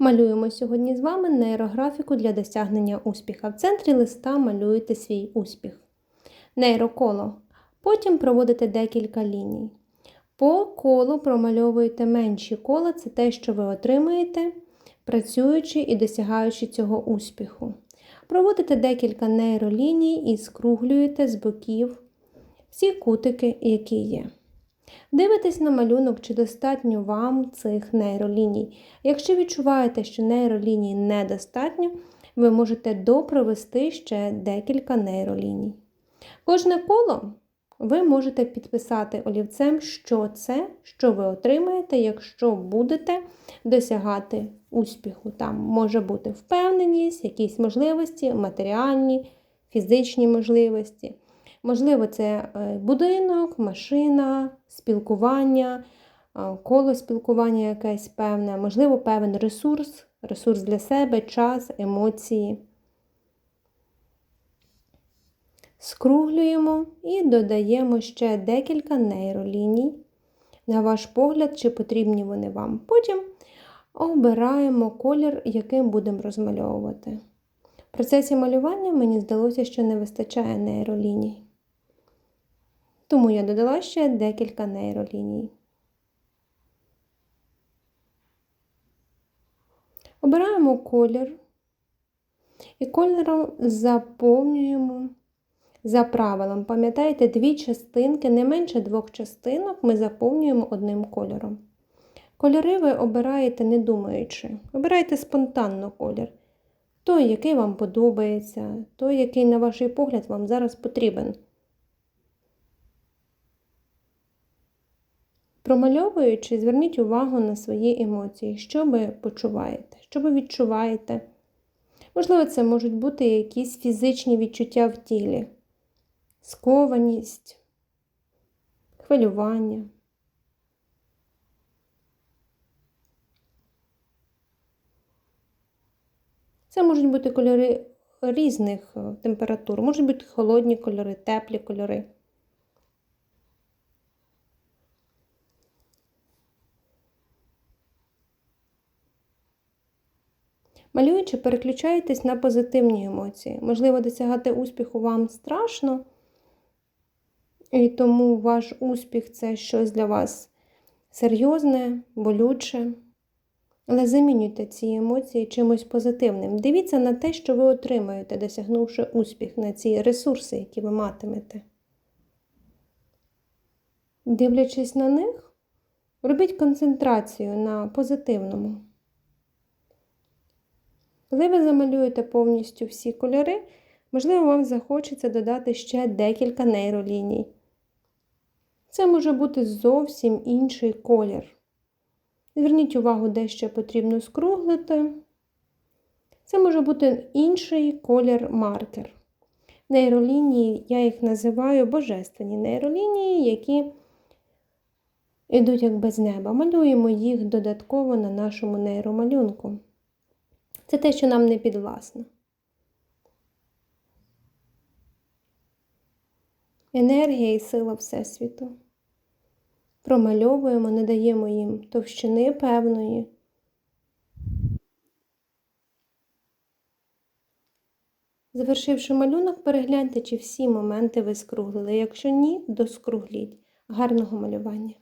Малюємо сьогодні з вами нейрографіку для досягнення успіха. В центрі листа малюєте свій успіх. Нейроколо. Потім проводите декілька ліній. По колу промальовуєте менші кола це те, що ви отримаєте, працюючи і досягаючи цього успіху. Проводите декілька нейроліній і скруглюєте з боків всі кутики, які є. Дивитесь на малюнок, чи достатньо вам цих нейроліній. Якщо відчуваєте, що нейроліній недостатньо, ви можете допровести ще декілька нейроліній. Кожне коло ви можете підписати олівцем, що це, що ви отримаєте, якщо будете досягати успіху. Там може бути впевненість, якісь можливості, матеріальні, фізичні можливості. Можливо, це е, будинок, машина, спілкування, е, коло спілкування якесь певне, можливо, певен ресурс, ресурс для себе, час, емоції. Скруглюємо і додаємо ще декілька нейроліній. На ваш погляд, чи потрібні вони вам. Потім обираємо колір, яким будемо розмальовувати. В процесі малювання мені здалося, що не вистачає нейроліній. Тому я додала ще декілька нейроліній. Обираємо колір і кольором заповнюємо за правилом. Пам'ятаєте, дві частинки, не менше двох частинок ми заповнюємо одним кольором. Кольори ви обираєте не думаючи, обирайте спонтанно колір. Той, який вам подобається, той, який, на ваш погляд, вам зараз потрібен. Промальовуючи, зверніть увагу на свої емоції, що ви почуваєте, що ви відчуваєте. Можливо, це можуть бути якісь фізичні відчуття в тілі, скованість, хвилювання. Це можуть бути кольори різних е, температур, можуть бути холодні кольори, теплі кольори. Малюючи, переключаєтесь на позитивні емоції. Можливо, досягати успіху вам страшно, і тому ваш успіх це щось для вас серйозне, болюче. Але замінюйте ці емоції чимось позитивним. Дивіться на те, що ви отримаєте, досягнувши успіх, на ці ресурси, які ви матимете. Дивлячись на них, робіть концентрацію на позитивному. Коли ви замалюєте повністю всі кольори, можливо, вам захочеться додати ще декілька нейроліній. Це може бути зовсім інший колір. Зверніть увагу, де ще потрібно скруглити. Це може бути інший колір маркер. Нейролінії, я їх називаю божественні нейролінії, які йдуть як без неба. Малюємо їх додатково на нашому нейромалюнку. Це те, що нам не підвласно. Енергія і сила Всесвіту. Промальовуємо, не даємо їм товщини певної. Завершивши малюнок, перегляньте, чи всі моменти ви скруглили. Якщо ні, доскругліть. Гарного малювання!